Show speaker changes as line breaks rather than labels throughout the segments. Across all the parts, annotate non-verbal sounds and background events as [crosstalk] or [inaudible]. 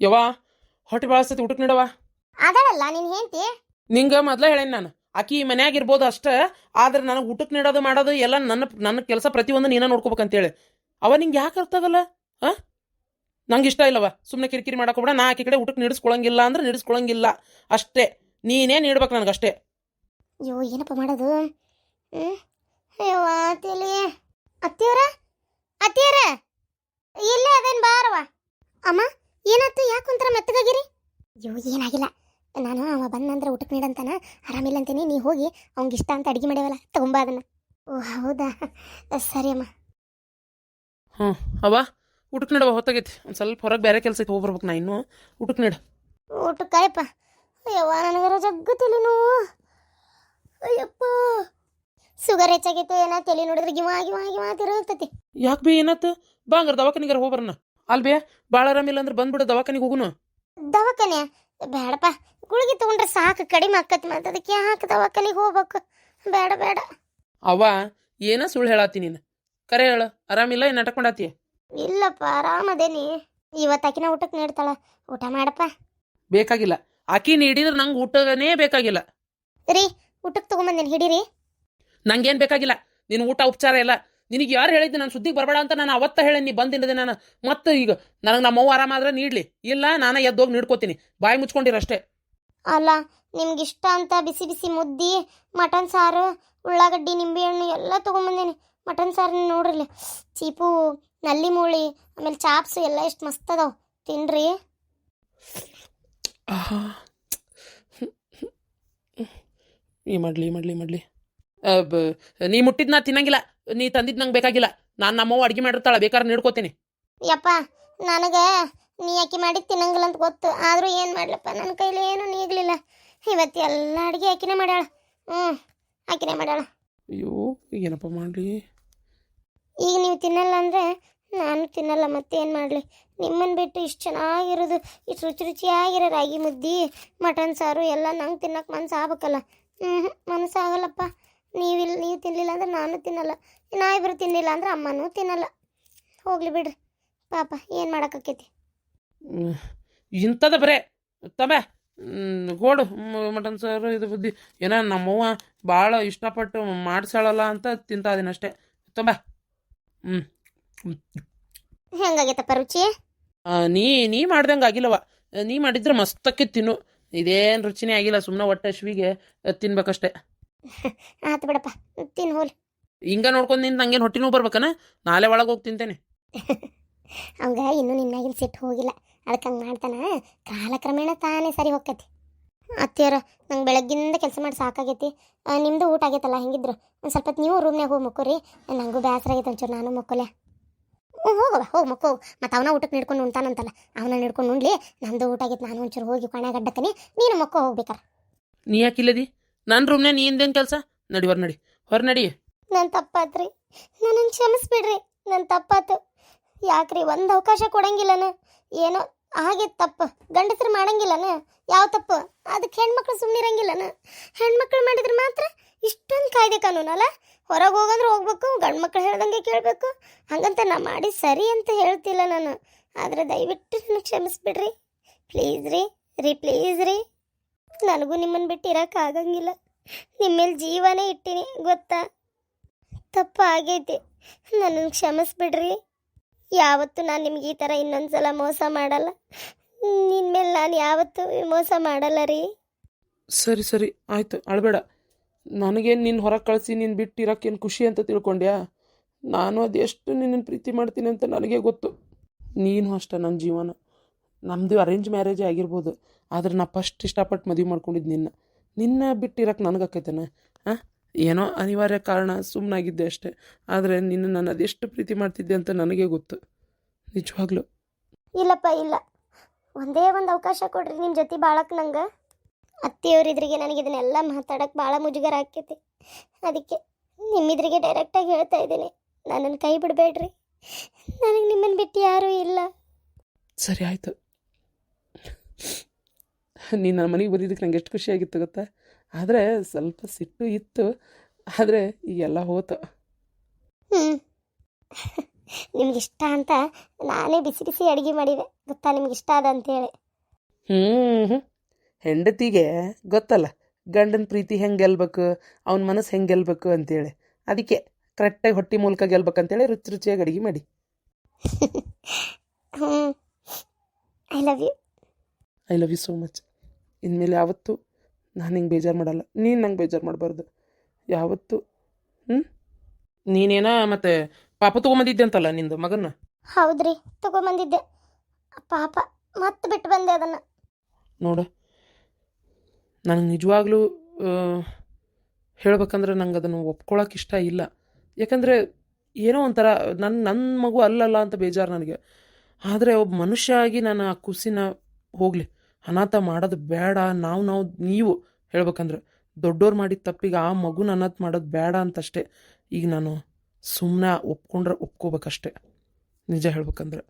ಯವ್ವ ಹೊಟ್ಟೆ ಭಾಳ ಸತಿ ಊಟಕ್ಕೆ ನೀಡವ
ಅದಳಲ್ಲ ನಿನ್ ಹೆಂಡತಿ?
ನಿಂಗೆ ಮೊದ್ಲ ಹೇಳೇನಿ ನಾನು ಆಕಿ ಮನ್ಯಾಗ ಇರ್ಬೋದು ಅಷ್ಟೇ ಆದ್ರೆ ನನಗೆ ಊಟಕ್ಕೆ ನೀಡೋದು ಮಾಡೋದು ಎಲ್ಲ ನನ್ನ ನನ್ನ ಕೆಲಸ ಪ್ರತಿಯೊಂದು ನೀನ ನೋಡ್ಕೋಬೇಕಂತೇಳಿ. ಅವ ನಿಂಗೆ ಯಾಕೆ ಅರ್ಥಾಗಲ್ಲ ಆ? ನಂಗೆ ಇಷ್ಟ ಇಲ್ಲವ ಸುಮ್ಮನೆ ಕಿರಿಕಿರಿ ಮಾಡಕ್ಕೆ ಹೋಗ್ಬೇಡ ನಾ ಆಕಿ ಕಡೆ ಊಟಕ್ಕೆ ನೀಡಿಸ್ಕೊಳಂಗಿಲ್ಲ ಅಂದ್ರೆ ನೀಡಿಸ್ಕೊಳಂಗಿಲ್ಲ ಅಷ್ಟೇ. ನೀನೇ ನೀಡ್ಬೇಕು ಅಷ್ಟೇ
ಅಯ್ಯೋ ಏನಪ್ಪ ಮಾಡೋದು? ಹ್ಮ್ ಅಯ್ಯೋ ತಲಿ ಅತ್ತಿಯವರ? ಅತ್ತಿಯವರ? ಇಲ್ಲೇ ಅದೇನ್ ಬಾರವ ಅಮ್ಮ? ಏನಾಯ್ತು? ಯಾಕೆ ಒಂಥರ ಮೆತ್ತಗಾಗಿರಿ? ಅಯ್ಯೋ ಏನಾಗಿಲ್ಲ. ನಾನು ಅವ ಬಂದಂದ್ರೆ ಊಟಕ್ಕೆ ನೀಡಂತಾನ ಆರಾಮಿಲ್ಲ ಅಂತೀನಿ ನೀ ಹೋಗಿ ಅವ್ನಿಗೆ ಇಷ್ಟ ಅಂತ ಅಡುಗೆ ಮಾಡ್ಯಾವಲ್ಲ ತಗೊಂಬ ಅದನ್ನ. ಓ ಹೌದಾ? ಸರಿ ಅಮ್ಮ.
ಹ್ಞೂ ಅವ ಊಟಕ್ಕೆ ನೀಡವ ಹೊತ್ತಾಗೈತಿ. ಒಂದು ಸ್ವಲ್ಪ ಹೊರಗೆ ಬೇರೆ ಕೆಲಸ ಐತಿ ಹೋಗ್ಬರ್ಬೇಕು ನಾ ಇನ್ನೂ. ಊಟಕ್ಕೆ ನೀಡು.
ಊಟಕ್ಕೆ ಕಾಯಪ್ಪ ಅಯ್ಯವ್ವ ನನಗರ ಜಗ್ಗು ತಲೆ ನೋವು ಅಯ್ಯಪ್ಪ. ಸುಗರ್ ಹೆಚ್ಚಾಗಿತ್ತು ಏನೋ ತಲೆ ನೋಡಿದ್ರೆ ಗಿವಾ ಗಿವಾ ಗಿವಾ ತಿರುಗ್ತತಿ
ಯಾಕೆ ಬಿ ಏನಾಯ್ತು? ಬಾ ಹಂಗಾರೆ ದವಾಖಾನಿಗಾರ ಹೋಗ್ಬರಣ. ಅಲ್ ಬೇ ಭಾಳ ಆರಾಮಿಲ್ಲ ಅಂದ್ರೆ ಬಂದ್ಬಿಡು ದವಾಖಾನಿಗೆ ಹೋಗುನು.
ದವಾಖಾನೆ ಬೇಡಪ್ಪ ಗುಳಿಗೆ ತಗೊಂಡ್ರೆ ಸಾಕು ಕಡಿಮೆ ಆಕತಿ ಮತ್ತೆ ಅದಕ್ಕೆ ಯಾಕೆ ದವಾಖಾನಿಗೆ ಹೋಗ್ಬೇಕು? ಬೇಡ ಬೇಡ
ಅವ ಏನ ಸುಳ್ಳು ಹೇಳಾತಿ ನೀನು. ಕರೆ ಹೇಳು ಆರಾಮಿಲ್ಲ ಏನು ನಟಕೊಂಡಾತಿ
ಇಲ್ಲಪ್ಪ ಆರಾಮದೇನಿ ಇವತ್ತಾಕಿನ ಊಟಕ್ಕೆ ನೀಡ್ತಾಳ. ಊಟ ಮಾಡಪ್ಪ.
ಬೇಕಾಗಿಲ್ಲ. ಆಕಿ ನೀಡಿದ್ರೆ ನಂಗೆ ಊಟನೇ ಬೇಕಾಗಿಲ್ಲ.
ರೀ ಊಟಕ್ಕೆ ತಗೊಂಬಂದೇನಿ ಹಿಡೀರಿ.
ನಂಗೇನು ಬೇಕಾಗಿಲ್ಲ. ನಿನ್ನ ಊಟ ಉಪಚಾರ ಇಲ್ಲ ನಿನಗೆ ಯಾರು ಹೇಳಿದ್ದೆ? ನಾನು ಸುದ್ದಿಗೆ ಬರಬೇಡ ಅಂತ ನಾನು ಅವತ್ತ ಹೇಳೇನಿ. ಬಂದಿಲ್ಲದೆ ನಾನು ಮತ್ತೆ ಈಗ ನನಗೆ ನಮ್ಮವ್ವ ಆರಾಮಾದ್ರೆ ನೀಡಲಿ. ಇಲ್ಲ ನಾನು ಎದ್ದೋಗಿ ನೀಡ್ಕೋತೀನಿ. ಬಾಯಿ ಮುಚ್ಕೊಂಡಿರಷ್ಟೇ.
ಅಲ್ಲ ನಿಮ್ಗೆ ಇಷ್ಟ ಅಂತ ಬಿಸಿ ಬಿಸಿ ಮುದ್ದಿ ಮಟನ್ ಸಾರು ಉಳ್ಳಾಗಡ್ಡಿ ನಿಂಬೆಹಣ್ಣು ಎಲ್ಲ ತೊಗೊಂಬಂದೇನಿ. ಮಟನ್ ಸಾರು ನೋಡ್ರಿ ಚೀಪು ನಲ್ಲಿ ಮೂಳಿ ಆಮೇಲೆ ಚಾಪ್ಸ್ ಎಲ್ಲ ಎಷ್ಟು ಮಸ್ತ್ ಅದಾವ. ತಿನ್ರಿ.
ಈ ಮಾಡಲಿ ಮಾಡಲಿ ಮಾಡ್ಲಿ. ನೀ ಮುಟ್ಟಿದ್ ನಾ ತಿನ್ನಂಗಿಲ್ಲ ನೀ ತಂದಿದ್ ನಂಗೆ ಬೇಕಾಗಿಲ್ಲ ನಾನು ನಮ್ಮವ್ವ ಅಡ್ಗೆ ಮಾಡಿರ್ತಾಳ ಬೇಕಾದ್ರೆ ನೀಡ್ಕೋತೀನಿ.
ಯಪ್ಪ ನನಗೆ ನೀ ಅಕ್ಕಿ ಮಾಡಿ ತಿನ್ನಂಗಿಲ್ಲ ಅಂತ ಗೊತ್ತು ಆದರೂ ಏನು ಮಾಡ್ಲಪ್ಪ ನನ್ನ ಕೈಲಿ ಏನು ನೀಗ್ಲಿಲ್ಲ ಇವತ್ತು ಎಲ್ಲ ಅಡಿಗೆ ಆಕಿನೇ ಮಾಡ್ಯಾಳ ಹ್ಞೂ ಆಕಿನೇ ಮಾಡ್ಯಾಳ.
ಅಯ್ಯೋ ಏನಪ್ಪ ಮಾಡಲಿ?
ಈಗ ನೀವು ತಿನ್ನಲ್ಲ ಅಂದರೆ ನಾನು ತಿನ್ನಲ್ಲ ಮತ್ತೇನು ಮಾಡಲಿ? ನಿಮ್ಮನ್ನು ಬಿಟ್ಟು ಇಷ್ಟು ಚೆನ್ನಾಗಿರೋದು ಇಷ್ಟು ರುಚಿ ರುಚಿಯಾಗಿರೋ ರಾಗಿ ಮುದ್ದೆ ಮಟನ್ ಸಾರು ಎಲ್ಲ ನಂಗೆ ತಿನ್ನಕ್ಕೆ ಮನ್ಸು ಆಗ್ಬೇಕಲ್ಲ. ಹ್ಞೂ ಮನಸ್ಸಾಗಲ್ಲಪ್ಪ ನೀವಿಲ್ಲ ನೀವು ತಿನ್ನಲಿಲ್ಲ ಅಂದ್ರೆ ನಾನು ತಿನ್ನಲ್ಲ. ನಾ ಇಬ್ಬರು ತಿನ್ನಲಿಲ್ಲ ಅಂದ್ರೆ ಅಮ್ಮನೂ ತಿನ್ನಲ್ಲ. ಹೋಗ್ಲಿ ಬಿಡ್ರಿ. ಪಾಪ ಏನು ಮಾಡೋಕ್ಕಾಕೈತಿ?
ಇಂಥದ ಬರೇ. ತಬೆ ಗೋಡು. ಮಟನ್ ಸಾರು ಇದು ಬುದ್ಧಿ. ಏನೋ ನಮ್ಮವ್ವ ಭಾಳ ಇಷ್ಟಪಟ್ಟು ಮಾಡಿಸಾಳಲ್ಲ ಅಂತ ತಿಂತಾ ಇದೀನಿ ಅಷ್ಟೇ. ತಂಬ ಹ್ಞೂ
ಹೆಂಗಾಗೈತಪ್ಪ ರುಚಿ?
ನೀ ನೀ ಮಾಡ್ದಂಗೆ ಆಗಿಲ್ಲವ ನೀ ಮಾಡಿದ್ರೆ ಮಸ್ತಕ್ಕೆ ತಿನ್ನು. ಇದೇನು ರುಚಿನೇ ಆಗಿಲ್ಲ. ಸುಮ್ಮನೆ ಹೊಟ್ಟೆ ಹಶ್ವಿಗೆ ತಿನ್ಬೇಕಷ್ಟೇ. [laughs]
ಆತು ಬಿಡಪ್ಪ ತಿನ್ ಹೋಲ್.
ಹಿಂಗ ನೋಡ್ಕೊಂಡು ನಿಂತ ನಂಗೇನು ಹೊಟ್ಟಿನೂ ಬರ್ಬೇಕನ? ನಾಳೆ ಒಳಗೆ ಹೋಗಿ ತಿಂತೇನೆ. [laughs]
ಅವಂಗ ಇನ್ನೂ ನಿನ್ನಾಗಿನ ಸಿಟ್ಟು ಹೋಗಿಲ್ಲ. ಅದಕ್ಕೆ ಹಂಗೆ ಮಾಡ್ತಾನ? ಕಾಲಕ್ರಮೇಣ ತಾನೇ ಸರಿ ಹೋಗ್ತೈತಿ ಅತ್ತಿಯರ ನಂಗೆ ಬೆಳಗ್ಗಿಂದ ಕೆಲಸ ಮಾಡಿ ಸಾಕಾಗೈತಿ. ನಿಮ್ದು ಊಟ ಆಗೈತಲ್ಲ ಹೆಂಗಿದ್ರು? ಒಂದು ಸ್ವಲ್ಪ ಹೊತ್ತು ನೀವು ರೂಮ್ನಾಗ ಹೋಗಿ ಮುಕ್ಕೋರಿ. ನಂಗೂ ಬೇಸರ ಆಗೈತೆ ಒಂಚೂರು ನಾನು ಮಕ್ಕೋಲೆ ಹ್ಞೂ ಹೋಗವ ಹೋಗಿ ಹೋಗ್ ಮತ್ತು ಅವನ ಊಟಕ್ಕೆ ನಿಡ್ಕೊಂಡು ಉಣ್ತಾನಂತಲ್ಲ. ಅವನ ನಿಡ್ಕೊಂಡು ಉಣ್ಲಿ. ನಂದು ಊಟ ಆಗೈತೆ ನಾನು ಒಂಚೂರು ಹೋಗಿ ಕಣೆ ಗಡ್ಡಕ್ಕನಿ. ನೀನು ಮುಕ್ಕೋ ಹೋಗ್ಬೇಕಾರ
ನೀ ಯಾಕಿಲ್ಲದಿ ನನ್ನ ನೀ ಇಂದೇನು ಕೆಲಸ? ನಡಿ ಹೊರ ನಡಿ ಹೊರ ನಡಿ
ನನ್ ತಪ್ಪಾತ್ರಿ. ನನ್ನನ್ನು ಕ್ಷಮಿಸ್ಬಿಡ್ರಿ. ನನ್ನ ತಪ್ಪಾತು. ಯಾಕ್ರಿ, ಒಂದು ಅವಕಾಶ ಕೊಡಂಗಿಲ್ಲನ? ಏನೋ ಹಾಗೆ ತಪ್ಪು. ಗಂಡಸರು ಮಾಡಂಗಿಲ್ಲನ? ಯಾವ ತಪ್ಪು? ಅದಕ್ಕೆ ಹೆಣ್ಮಕ್ಳು ಸುಮ್ಮನಿರಂಗಿಲ್ಲನ ಹೆಣ್ಮಕ್ಳು ಮಾಡಿದ್ರೆ ಮಾತ್ರ ಇಷ್ಟೊಂದು ಕಾಯ್ದೆ ಕಾನೂನಲ್ಲ ಹೊರಗೆ ಹೋಗಂದ್ರೆ ಹೋಗ್ಬೇಕು, ಗಂಡು ಮಕ್ಳು ಹೇಳ್ದಂಗೆ ಕೇಳಬೇಕು. ಹಂಗಂತ ನಾ ಮಾಡಿ ಸರಿ ಅಂತ ಹೇಳ್ತಿಲ್ಲ ನಾನು. ಆದರೆ ದಯವಿಟ್ಟು ನನಗೆ ಕ್ಷಮಿಸ್ಬಿಡ್ರಿ. ಪ್ಲೀಸ್ ರೀ. ರೀ, ಪ್ಲೀಸ್ ರೀ. ನನಗೂ ನಿಮ್ಮನ್ನು ಬಿಟ್ಟು ಆಗಂಗಿಲ್ಲ. ನಿಮ್ಮ ಮೇಲೆ ಜೀವನೇ ಇಟ್ಟಿನಿ, ಗೊತ್ತಾ? ತಪ್ಪು ಆಗೈತಿ. ನನ್ನನ್ನು ಕ್ಷಮಿಸ್ಬಿಡ್ರಿ. ಯಾವತ್ತೂ ನಾನು ನಿಮ್ಗೆ ಈ ಥರ ಇನ್ನೊಂದ್ಸಲ ಮೋಸ ಮಾಡಲ್ಲ. ನಿನ್ನ ಮೇಲೆ ನಾನು ಯಾವತ್ತೂ ಮೋಸ ಮಾಡಲ್ಲ ರೀ.
ಸರಿ ಸರಿ, ಆಯಿತು, ಅಳಬೇಡ. ನನಗೇನು ನಿನ್ನ ಹೊರಗೆ ಕಳಿಸಿ ನೀನು ಬಿಟ್ಟು ಇರೋಕ್ಕೇನು ಖುಷಿ ಅಂತ ತಿಳ್ಕೊಂಡ್ಯಾ? ನಾನು ಅದೆಷ್ಟು ನಿನ್ನನ್ನು ಪ್ರೀತಿ ಮಾಡ್ತೀನಿ ಅಂತ ನನಗೆ ಗೊತ್ತು. ನೀನು ಅಷ್ಟೆ ನನ್ನ ಜೀವನ. ನಮ್ಮದು ಅರೇಂಜ್ ಮ್ಯಾರೇಜೇ ಆಗಿರ್ಬೋದು. ಆದ್ರೆ ನಾ ಫಸ್ಟ್ ಇಷ್ಟಪಟ್ಟು ಮದುವೆ ಮಾಡ್ಕೊಂಡಿದ್ದು ನಿನ್ನ. ನಿನ್ನ ಬಿಟ್ಟಿರಕ್ಕೆ ನನಗೆ ನನಗಾಕೈತೇನ ಹಾಂ ಏನೋ ಅನಿವಾರ್ಯ ಕಾರಣ ಸುಮ್ಮನಾಗಿದ್ದೆ ಅಷ್ಟೇ. ಆದರೆ ನಿನ್ನ ನಾನು ಅದೆಷ್ಟು ಪ್ರೀತಿ ಮಾಡ್ತಿದ್ದೆ ಅಂತ ನನಗೆ ಗೊತ್ತು. ನಿಜವಾಗ್ಲೂ.
ಇಲ್ಲಪ್ಪ ಇಲ್ಲ. ಒಂದೇ ಒಂದು ಅವಕಾಶ ಕೊಡ್ರಿ ನಿಮ್ಮ ಜೊತೆ ಬಾಳಕ್ಕೆ ನಂಗೆ. ಅತ್ತೆಯವರಿದ್ರಿಗೆ ನನಗೆ ಇದನ್ನೆಲ್ಲ ಮಾತಾಡಕ್ಕೆ ಭಾಳ ಮುಜುಗರ ಆಕೈತಿ. ಅದಕ್ಕೆ ನಿಮ್ಮಿದ್ರಿಗೆ ಡೈರೆಕ್ಟಾಗಿ ಹೇಳ್ತಾ ಇದ್ದೀನಿ. ನನ್ನನ್ನು ಕೈ ಬಿಡಬೇಡ್ರಿ. ನನಗೆ ನಿಮ್ಮನ್ನು ಬಿಟ್ಟು ಯಾರೂ ಇಲ್ಲ.
ಸರಿ ಆಯಿತು. [laughs] ನೀನು ನನ್ನ ಮನೆಗೆ ಬಂದಿದ್ದಕ್ಕೆ ನಂಗೆ ಎಷ್ಟು ಖುಷಿಯಾಗಿತ್ತು ಗೊತ್ತಾ? ಆದರೆ ಸ್ವಲ್ಪ ಸಿಟ್ಟು ಇತ್ತು ಆದರೆ ಈಗೆಲ್ಲ ಹೋತು. [laughs]
ನಿಮ್ಗೆ ಇಷ್ಟ ಅಂತ ನಾನೇ ಬಿಸಿ ಬಿಸಿ ಅಡುಗೆ ಮಾಡಿದೆ. ಗೊತ್ತಾ ನಿಮ್ಗೆ ಇಷ್ಟ ಅದ ಅಂತೇಳಿ
ಹ್ಞೂ ಹ್ಞೂ ಹೆಂಡತಿಗೆ ಗೊತ್ತಲ್ಲ ಗಂಡನ ಪ್ರೀತಿ ಹೆಂಗೆ ಗೆಲ್ಬೇಕು ಅವನ ಮನಸ್ಸು ಹೆಂಗೆ ಗೆಲ್ಬೇಕು ಅಂತೇಳಿ ಅದಕ್ಕೆ ಕರೆಕ್ಟಾಗಿ ಹೊಟ್ಟೆ ಮೂಲಕ ಗೆಲ್ಬೇಕಂತೇಳಿ ರುಚಿ ರುಚಿಯಾಗಿ ಅಡುಗೆ ಮಾಡಿ.
I love you
I love you so much ಇನ್ಮೇಲೆ ಯಾವತ್ತೂ ನಾನು ಹಿಂಗೆ ಬೇಜಾರು ಮಾಡಲ್ಲ. ನೀನು ನಂಗೆ ಬೇಜಾರು ಮಾಡಬಾರ್ದು. ಯಾವತ್ತು ಹ್ಞೂ ನೀನೇನ ಮತ್ತೆ ಪಾಪ ತೊಗೊಂಬಂದಿದ್ದೆ ಅಂತಲ್ಲ ನಿಂದು ಮಗನ್ನ?
ಹೌದ್ರಿ ತಗೊಂಬಂದಿದ್ದೆ. ಪಾಪ ಮತ್ತೆ ಬಿಟ್ಟು ಬಂದೆ ಅದನ್ನು.
ನೋಡು ನನಗೆ ನಿಜವಾಗ್ಲೂ ಹೇಳ್ಬೇಕಂದ್ರೆ ನಂಗೆ ಅದನ್ನು ಒಪ್ಕೊಳ್ಳೋಕೆ ಇಷ್ಟ ಇಲ್ಲ. ಯಾಕಂದರೆ ಏನೋ ಒಂಥರ ನನ್ನ ನನ್ನ ಮಗು ಅಲ್ಲಲ್ಲ ಅಂತ ಬೇಜಾರು ನನಗೆ. ಆದರೆ ಒಬ್ಬ ಮನುಷ್ಯ ಆಗಿ ನಾನು ಆ ಕುಸಿನ ಹೋಗಲಿ. ಅನಾಥ ಮಾಡೋದು ಬೇಡ, ನಾವು ನಾವು, ನೀವು ಹೇಳ್ಬೇಕಂದ್ರೆ ದೊಡ್ಡೋರು ಮಾಡಿದ ತಪ್ಪಿಗೆ ಆ ಮಗುನ ಅನಾಥ ಮಾಡೋದು ಬೇಡ ಅಂತಷ್ಟೇ ಈಗ ನಾನು ಸುಮ್ಮನೆ ಒಪ್ಕೊಂಡ್ರೆ ಒಪ್ಕೋಬೇಕಷ್ಟೆ. ನಿಜ ಹೇಳ್ಬೇಕಂದ್ರೆ.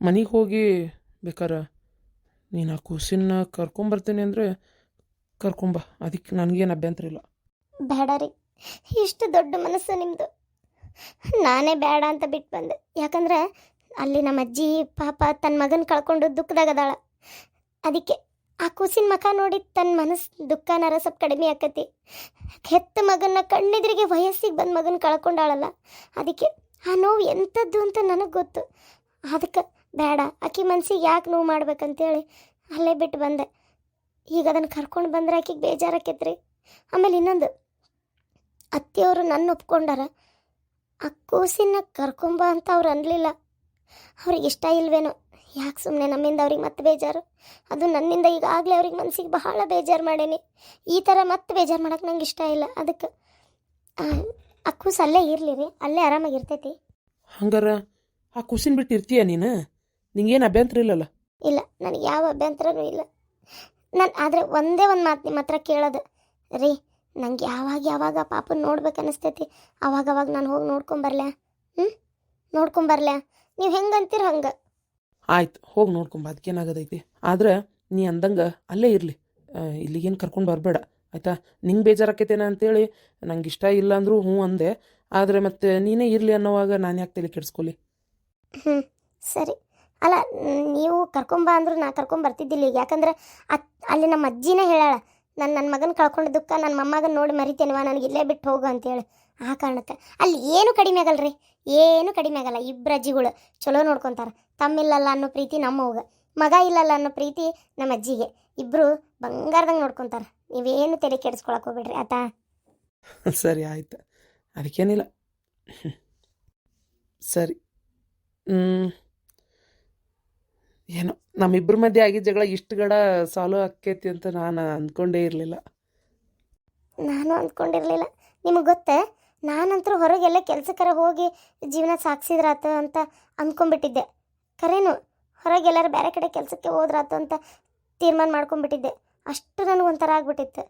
ಮನೆಗೆ ಹೋಗಿ ಬೇಕಾರೆ ನೀನು ಆ ಕೂಸಿನ ಕರ್ಕೊಂಬರ್ತೀನಿ ಅಂದರೆ ಕರ್ಕೊಂಬ, ಅದಕ್ಕೆ ನನಗೇನು ಅಭ್ಯಂತರ ಇಲ್ಲ.
ಬೇಡ ರೀ, ಇಷ್ಟು ದೊಡ್ಡ ಮನಸ್ಸು ನಿಮ್ಮದು ನಾನೇ ಬೇಡ ಅಂತ ಬಿಟ್ಟು ಬಂದೆ ಯಾಕಂದ್ರೆ ಅಲ್ಲಿ ನಮ್ಮ ಅಜ್ಜಿ, ಪಾಪ ತನ್ನ ಮಗನ ಕಳ್ಕೊಂಡು ದುಃಖದಾಗದಾಳ ಅದಕ್ಕೆ ಆ ಕೂಸಿನ ಮಖ ನೋಡಿ ತನ್ನ ಮನಸ್ಸು ದುಃಖನಾರ ಸ್ವಲ್ಪ ಕಡಿಮೆ ಆಕತಿ. ಹೆತ್ತ ಮಗನ ಕಣ್ಣೆದ್ರಿಗೆ ವಯಸ್ಸಿಗೆ ಬಂದ ಮಗನ ಕಳ್ಕೊಂಡಾಳಲ್ಲ. ಅದಕ್ಕೆ ಆ ನೋವು ಎಂಥದ್ದು ಅಂತ ನನಗೆ ಗೊತ್ತು. ಅದಕ್ಕೆ ಬೇಡ, ಆಕೆ ಮನ್ಸಿಗೆ ಯಾಕೆ ನೋವು ಮಾಡ್ಬೇಕಂತೇಳಿ ಅಲ್ಲೇ ಬಿಟ್ಟು ಬಂದೆ. ಈಗ ಅದನ್ನು ಕರ್ಕೊಂಡು ಬಂದ್ರೆ ಆಕಿಗೆ ಬೇಜಾರಾಕೈತ್ರಿ ಆಮೇಲೆ ಇನ್ನೊಂದು, ಅತ್ತೆಯವರು ನನ್ನ ಒಪ್ಕೊಂಡಾರ, ಆ ಕೂಸಿನ ಕರ್ಕೊಂಬ ಅಂತ ಅವ್ರು ಅನ್ಲಿಲ್ಲ. ಅವ್ರಿಗೆ ಇಷ್ಟ ಇಲ್ವೇನೋ? ಯಾಕೆ ಸುಮ್ಮನೆ ನಮ್ಮಿಂದ ಅವ್ರಿಗೆ ಮತ್ತೆ ಬೇಜಾರು? ಅದು ನನ್ನಿಂದ ಈಗಾಗಲೇ ಅವ್ರಿಗೆ ಮನಸ್ಸಿಗೆ ಬಹಳ ಬೇಜಾರು ಮಾಡೇನಿ. ಈ ಥರ ಮತ್ತೆ ಬೇಜಾರು ಮಾಡೋಕೆ ನಂಗೆ ಇಷ್ಟ ಇಲ್ಲ. ಅದಕ್ಕೆ ಆ, ಕೂಸು ಅಲ್ಲೇ ಇರಲಿ ರೀ. ಅಲ್ಲೇ ಆರಾಮಾಗಿ ಇರ್ತೈತಿ.
ಹಂಗಾರ ಆ ಕೂಸಿನ ಬಿಟ್ಟು ಇರ್ತೀಯ ನೀನು? ನಿಂಗೇನು ಅಭ್ಯಂತರ ಇಲ್ಲಲ್ಲ?
ಇಲ್ಲ ನನಗೆ ಯಾವ ಅಭ್ಯಂತರನೂ ಇಲ್ಲ. ನಾನು ಆದರೆ ಒಂದೇ ಒಂದು ಮಾತು ನಿಮ್ಮ ಹತ್ರ ಕೇಳೋದು. ರೀ ನಂಗೆ ಯಾವಾಗ ಯಾವಾಗ ಪಾಪನ ನೋಡ್ಬೇಕು ಅನಿಸ್ತೈತಿ. ಅವಾಗ ಅವಾಗ ನಾನು ಹೋಗಿ ನೋಡ್ಕೊಂಬರ್ಲ್ಯಾ? ಹ್ಞೂ ನೋಡ್ಕೊಂಬರ್ಲ್ಯಾ? ನೀವು ಹೆಂಗೆ ಅಂತೀರ ಹಂಗೆ?
ಆಯ್ತು ಹೋಗಿ ನೋಡ್ಕೊಂಬ ಅದಕ್ಕೇನಾಗದೈತಿ ಆದ್ರೆ ನೀ ಅಂದಂಗ ಅಲ್ಲೇ ಇರಲಿ. ಇಲ್ಲಿಗೇನು ಕರ್ಕೊಂಡು ಬರಬೇಡ ಆಯ್ತಾ? ನಿಂಗೆ ಬೇಜಾರಾಕೈತೇನ ಅಂತೇಳಿ ನಂಗೆ ಇಷ್ಟ ಇಲ್ಲ ಅಂದರೂ ಹ್ಞೂ ಅಂದೆ. ಆದರೆ ಮತ್ತೆ ನೀನೇ ಇರಲಿ ಅನ್ನೋವಾಗ ನಾನು ಯಾಕೆ ತಲೆ ಕೆಡಿಸ್ಕೊಲಿ?
ಹ್ಞೂ ಸರಿ. ಅಲ್ಲ ನೀವು ಕರ್ಕೊಂಬ ಅಂದ್ರು ನಾ ಕರ್ಕೊಂಬರ್ತಿದ್ದಿಲ್ಲ ಈಗ. ಯಾಕಂದ್ರೆ ಅತ್ ಅಲ್ಲಿ ನಮ್ಮ ಅಜ್ಜಿನೇ ಹೇಳಾಳ ನಾನು ನನ್ನ ಮಗನ ಕಳ್ಕೊಂಡು ದುಃಖ ನನ್ನ ಮೊಮ್ಮಗನ ನೋಡಿ ಮರಿತೇನವಾ ನನಗೆ ಇಲ್ಲೇ ಬಿಟ್ಟು ಹೋಗು ಅಂತೇಳಿ. ಆ ಕಾರಣಕ್ಕೆ. ಅಲ್ಲಿ ಏನು ಕಡಿಮೆ ಆಗಲ್ರಿ? ಏನು ಕಡಿಮೆ ಆಗಲ್ಲ. ಇಬ್ಬರು ಅಜ್ಜಿಗಳು ಚಲೋ ನೋಡ್ಕೊತಾರೆ. ತಮ್ಮಿಲ್ಲಲ್ಲ ಅನ್ನೋ ಪ್ರೀತಿ ನಮ್ಮ ಹೋಗ ಮಗ ಇಲ್ಲಲ್ಲ ಅನ್ನೋ ಪ್ರೀತಿ ನಮ್ಮ ಅಜ್ಜಿಗೆ. ಇಬ್ಬರು ಬಂಗಾರದಂಗೆ ನೋಡ್ಕೊತಾರೆ. ನೀವೇನು ತಲೆ ಕೆಡಿಸ್ಕೊಳಕ್ ಹೋಗ್ಬೇಡ್ರಿ ಆತಾ.
ಸರಿ ಆಯ್ತು. ಅದಕ್ಕೇನಿಲ್ಲ. ಸರಿ. ಹ್ಮ್. ಏನೋ ನಮ್ಮಿಬ್ಬರ ಮಧ್ಯೆ ಆಗಿದ್ದ ಜಗಳ ಇಷ್ಟು ಗಡ ಸಾಲ್ವ್ ಆಕ್ಕೈತಿ ಅಂತ ನಾನು ಅಂದ್ಕೊಂಡೇ ಇರಲಿಲ್ಲ.
ನಾನು ಅಂದ್ಕೊಂಡಿರಲಿಲ್ಲ. ನಿಮಗೆ ಗೊತ್ತೇ? ನಾನಂತರೂ ಹೊರಗೆಲ್ಲ ಕೆಲಸಕ್ಕರ ಹೋಗಿ ಜೀವನ ಸಾಗಿಸಿದ್ರಾತ ಅಂತ ಅಂದ್ಕೊಂಡ್ಬಿಟ್ಟಿದ್ದೆ ಖರೇನು ಹೊರಗೆಲ್ಲರೂ ಬೇರೆ ಕಡೆ ಕೆಲಸಕ್ಕೆ ಹೋದ್ರಾತು ಅಂತ ತೀರ್ಮಾನ ಮಾಡ್ಕೊಂಡ್ಬಿಟ್ಟಿದ್ದೆ. ಅಷ್ಟು ನನಗೆ ಒಂಥರ ಆಗ್ಬಿಟ್ಟಿತ್ತು.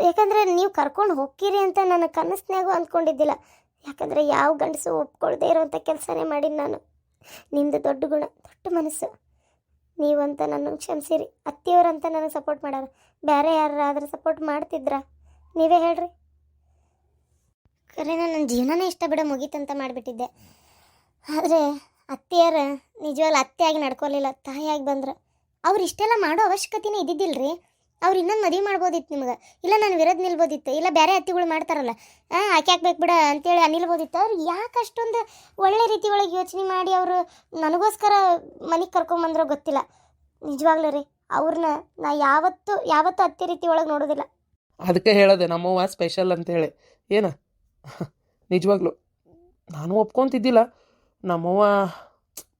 ಯಾಕಂದರೆ ನೀವು ಕರ್ಕೊಂಡು ಹೋಗ್ತೀರಿ ಅಂತ ನನ್ನ ಕನಸ್ನ್ಯಾಗೂ ಅಂದ್ಕೊಂಡಿದ್ದಿಲ್ಲ ಯಾಕಂದರೆ ಯಾವ ಗಂಡಸು ಒಪ್ಕೊಳ್ದೇ ಇರೋವಂಥ ಕೆಲಸನೇ ಮಾಡಿದ್ದು ನಾನು. ನಿಮ್ಮದು ದೊಡ್ಡ ಗುಣ, ದೊಡ್ಡ ಮನಸ್ಸು. ನೀವಂತ ನನ್ನ ಕ್ಷಮಿಸಿರಿ. ಅತ್ತಿಯವರಂತ ನನಗೆ ಸಪೋರ್ಟ್ ಮಾಡ್ಯಾರ ಬೇರೆ ಯಾರಾದರೂ ಸಪೋರ್ಟ್ ಮಾಡ್ತಿದ್ರಾ? ನೀವೇ ಹೇಳ್ರಿ. ಖರೇನ ನನ್ನ ಜೀವನನೇ ಇಷ್ಟ ಬಿಡ ಮುಗೀತಂತ ಮಾಡಿಬಿಟ್ಟಿದ್ದೆ. ಆದರೆ ಅತ್ತೆಯರ ನಿಜವಾಗ್ಲೂ ಅತ್ತೆಯಾಗಿ ನಡ್ಕೊಲಿಲ್ಲ ತಾಯಿಯಾಗಿ ಬಂದ್ರೆ. ಅವ್ರು ಇಷ್ಟೆಲ್ಲ ಮಾಡೋ ಅವಶ್ಯಕತೆನೇ ಇದ್ದಿದ್ದಿಲ್ಲ ರೀ ಅವ್ರು ಇನ್ನೊಂದು ಮದುವೆ ಮಾಡ್ಬೋದಿತ್ತು ನಿಮ್ಗೆ. ಇಲ್ಲ ನಾನು ವಿರೋಧ ನಿಲ್ಬೋದಿತ್ತು, ಇಲ್ಲ ಬೇರೆ ಅತ್ತಿಗಳು ಮಾಡ್ತಾರಲ್ಲ. ಹಾಂ ಆಕೆ ಹಾಕ್ಬೇಕು ಬಿಡ ಅಂತೇಳಿ ಅನಿಲ್ಬೋದಿತ್ತು. ಅವ್ರು ಯಾಕೆ ಅಷ್ಟೊಂದು ಒಳ್ಳೆ ರೀತಿ ಒಳಗೆ ಯೋಚನೆ ಮಾಡಿ ಅವರು ನನಗೋಸ್ಕರ ಮನೆಗೆ ಕರ್ಕೊಂಬಂದ್ರೋ ಗೊತ್ತಿಲ್ಲ. ನಿಜವಾಗ್ಲೂ ರೀ ಅವ್ರನ್ನ ನಾ ಯಾವತ್ತೂ ಯಾವತ್ತೂ ಅತ್ತೆ ರೀತಿ ಒಳಗೆ ನೋಡೋದಿಲ್ಲ.
ಅದಕ್ಕೆ ಹೇಳೋದೆ ನಮ್ಮವ್ವ ಸ್ಪೆಷಲ್ ಅಂತೇಳಿ. ಏನು? [laughs] ನಿಜವಾಗ್ಲು. ನಾನು ಒಪ್ಕೊಂತಿದ್ದಿಲ್ಲ. ನಮ್ಮವ್ವ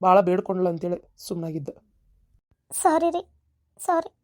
ಭಾಳ ಬೇಡ್ಕೊಂಡ್ಳು ಅಂತೇಳಿ ಸುಮ್ಮನಾಗಿದ್ದೆ
ಸಾರಿ ರೀ ಸಾರಿ.